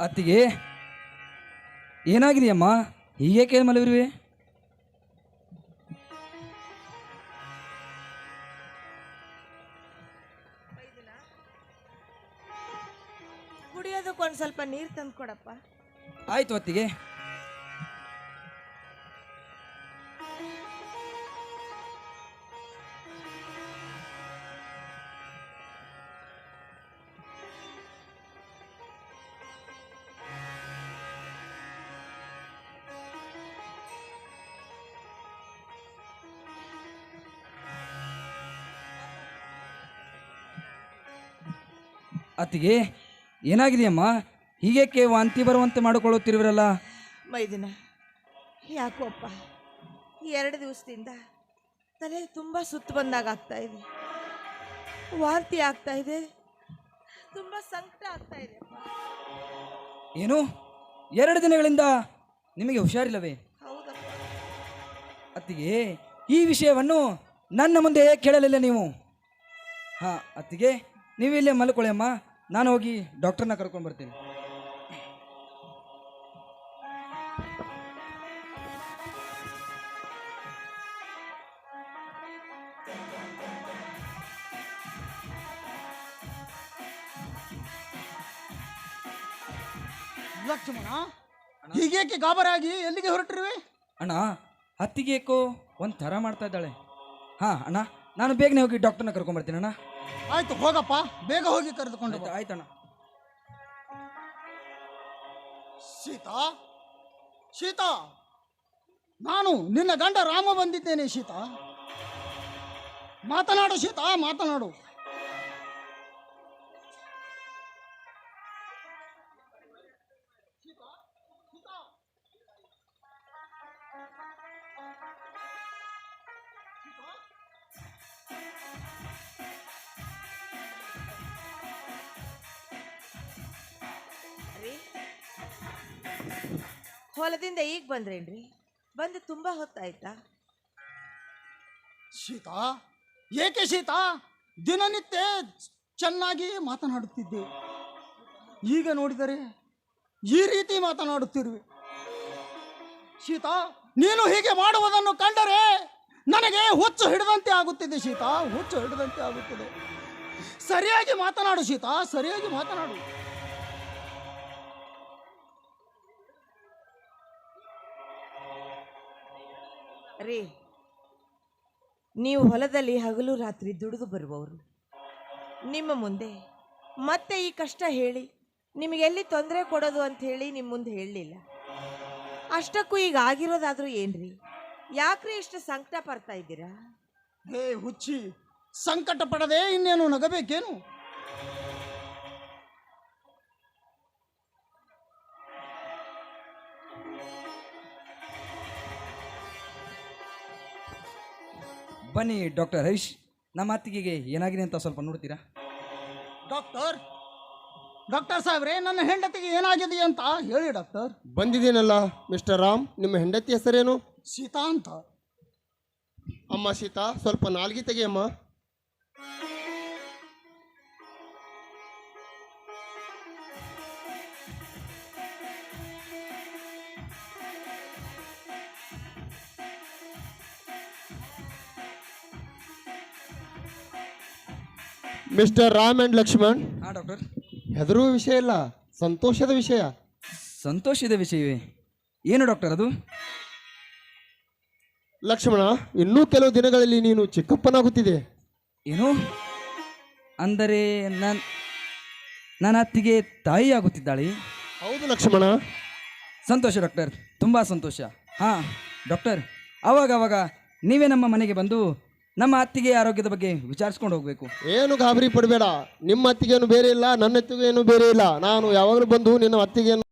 ಅತ್ತಿಗೆ ಏನಾಗಿದೆಯಮ್ಮ? ಹೀಗೇಕೆ ಮಲವಿರುವೆ ಕುಡಿಯೋದಕ್ಕೆ ಒಂದು ಸ್ವಲ್ಪ ನೀರು ತಂದು ಕೊಡಪ್ಪ ಆಯ್ತು ಅತ್ತಿಗೆ. ಅತ್ತಿಗೆ ಏನಾಗಿದೆಯಮ್ಮ? ಹೀಗೇಕೆ ವಾಂತಿ ಬರುವಂತೆ ಮಾಡಿಕೊಳ್ಳುತ್ತಿರುವಿರಲ್ಲ? ಮೈದಿನ ಯಾಕೋಪ್ಪ ಈ ಎರಡು ದಿವಸದಿಂದ ತಲೆ ತುಂಬ ಸುತ್ತು ಬಂದಾಗ ಆಗ್ತಾ ಇದೆ. ವಾಂತಿ ಆಗ್ತಾ ಇದೆ. ತುಂಬ ಸಂಕಟ ಆಗ್ತಾ ಇದೆ ಅಪ್ಪ. ಏನು? ಎರಡು ದಿನಗಳಿಂದ ನಿಮಗೆ ಹುಷಾರಿಲ್ಲವೇ? ಹೌದಪ್ಪ. ಅತ್ತಿಗೆ ಈ ವಿಷಯವನ್ನು ನನ್ನ ಮುಂದೆ ಕೇಳಲಿಲ್ಲ ನೀವು? ಹಾಂ ಅತ್ತಿಗೆ ನೀವು ಇಲ್ಲೇ ಮಲ್ಕೊಳ್ಳಿ ಅಮ್ಮ. ನಾನು ಹೋಗಿ ಡಾಕ್ಟರ್ನ ಕರ್ಕೊಂಡು ಬರ್ತೀನಿ. ಲಕ್ಷ್ಮಣ ಹೀಗೇಕೆ ಗಾಬರಾಗಿ ಎಲ್ಲಿಗೆ ಹೊರಟಿರುವೆ? ಅಣ್ಣ ಹತ್ತಿಗೆ ಏಕೋ ಒಂದು ಥರ ಮಾಡ್ತಾ ಇದ್ದಾಳೆ. ಹಾಂ ಅಣ್ಣ ನಾನು ಬೇಗನೆ ಹೋಗಿ ಡಾಕ್ಟರ್ನ ಕರ್ಕೊಂಬರ್ತೀನಿ ಅಣ್ಣ. ಆಯ್ತು ಹೋಗಪ್ಪ. ಬೇಗ ಹೋಗಿ ಕರೆದುಕೊಂಡು ಬಾ. ಆಯ್ತಣ್ಣ. ಸೀತಾ ಸೀತಾ. ನಾನು ನಿನ್ನ ಗಂಡ ರಾಮ ಬಂದಿದ್ದೇನೆ ಸೀತಾ. ಮಾತನಾಡು ಸೀತಾ ಮಾತನಾಡು. ಹೊಲದಿಂದ ಈಗ ಬಂದ್ರೇನ್ರಿ? ಬಂದು ತುಂಬ ಹೊತ್ತಾಯ್ತಾ? ಸೀತಾ ಏಕೆ ಸೀತಾ ದಿನನಿತ್ಯ ಚೆನ್ನಾಗಿ ಮಾತನಾಡುತ್ತಿದ್ದೆ. ಈಗ ನೋಡಿದರೆ ಈ ರೀತಿ ಮಾತನಾಡುತ್ತಿರುವೆ. ಸೀತಾ ನೀನು ಹೀಗೆ ಮಾಡುವುದನ್ನು ಕಂಡರೆ ನನಗೆ ಹುಚ್ಚು ಹಿಡಿದಂತೆ ಆಗುತ್ತಿದೆ ಸೀತಾ ಹುಚ್ಚು ಹಿಡಿದಂತೆ ಆಗುತ್ತದೆ. ಸರಿಯಾಗಿ ಮಾತನಾಡು ಸೀತಾ ಸರಿಯಾಗಿ ಮಾತನಾಡು. ರೀ ನೀವು ಹೊಲದಲ್ಲಿ ಹಗಲು ರಾತ್ರಿ ದುಡಿದು ಬರುವವರು. ನಿಮ್ಮ ಮುಂದೆ ಮತ್ತೆ ಈ ಕಷ್ಟ ಹೇಳಿ ನಿಮಗೆಲ್ಲಿ ತೊಂದರೆ ಕೊಡೋದು ಅಂತ ಹೇಳಿ ನಿಮ್ಮ ಮುಂದೆ ಹೇಳಲಿಲ್ಲ. ಅಷ್ಟಕ್ಕೂ ಈಗ ಆಗಿರೋದಾದ್ರೂ ಏನ್ರಿ? ಯಾಕ್ರಿ ಇಷ್ಟು ಸಂಕಟ ಪಡ್ತಾ ಇದ್ದೀರಾ? ಹೇ ಹುಚ್ಚಿ, ಸಂಕಟ ಪಡದೆ ಇನ್ನೇನು ನಗಬೇಕೇನು? ಬನ್ನಿ ಡಾಕ್ಟರ್ ಹರೀಶ್ ನಮ್ಮ ಅತ್ತಿಗೆಗೆ ಏನಾಗಿದೆ ಅಂತ ಸ್ವಲ್ಪ ನೋಡ್ತೀರಾ? ಡಾಕ್ಟರ್ ಡಾಕ್ಟರ್ ಸಾಹೇಬ್ರೆ ನನ್ನ ಹೆಂಡತಿಗೆ ಏನಾಗಿದೆ ಅಂತ ಹೇಳಿ ಡಾಕ್ಟರ್. ಬಂದಿದ್ದೀನಲ್ಲ ಮಿಸ್ಟರ್ ರಾಮ್ ನಿಮ್ಮ ಹೆಂಡತಿ ಹೆಸರೇನು? ಸೀತಾ ಅಂತ. ಅಮ್ಮ ಸೀತಾ ಸ್ವಲ್ಪ ನಾಲ್ಗಿ ತೆಗೆಯಮ್ಮ. ಮಿಸ್ಟರ್ ರಾಮ್ ಅಂಡ್ ಲಕ್ಷ್ಮಣ್ ಹಾಂ ಡಾಕ್ಟರ್ ಹೆದರುವ ವಿಷಯ ಇಲ್ಲ ಸಂತೋಷದ ವಿಷಯ. ಸಂತೋಷದ ವಿಷಯವೇ? ಏನು ಡಾಕ್ಟರ್ ಅದು? ಲಕ್ಷ್ಮಣ ಇನ್ನೂ ಕೆಲವು ದಿನಗಳಲ್ಲಿ ನೀನು ಚಿಕ್ಕಪ್ಪನಾಗುತ್ತಿದೆ. ಏನು? ಅಂದರೆ ನನ್ನ ನನ್ನ ಅತ್ತಿಗೆ ತಾಯಿ ಆಗುತ್ತಿದ್ದಾಳೆ ಹೌದು ಲಕ್ಷ್ಮಣ. ಸಂತೋಷ ಡಾಕ್ಟರ್ ತುಂಬ ಸಂತೋಷ. ಹಾಂ ಡಾಕ್ಟರ್ ಆವಾಗ ಆವಾಗ ನೀವೇ ನಮ್ಮ ಮನೆಗೆ ಬಂದು ನಮ್ಮ ಅತ್ತಿಗೆ ಆರೋಗ್ಯದ ಬಗ್ಗೆ ವಿಚಾರಿಸ್ಕೊಂಡು ಹೋಗ್ಬೇಕು. ಏನು ಗಾಬರಿ ಪಡಬೇಡ. ನಿಮ್ಮ ಅತ್ತಿಗೇನು ಬೇರೆ ಇಲ್ಲ, ನನ್ನ ಅತ್ತಿಗೇನು ಬೇರೆ ಇಲ್ಲ. ನಾನು ಯಾವಾಗಲೂ ಬಂದು ನಿನ್ನ ಅತ್ತಿಗೆಯನ್ನು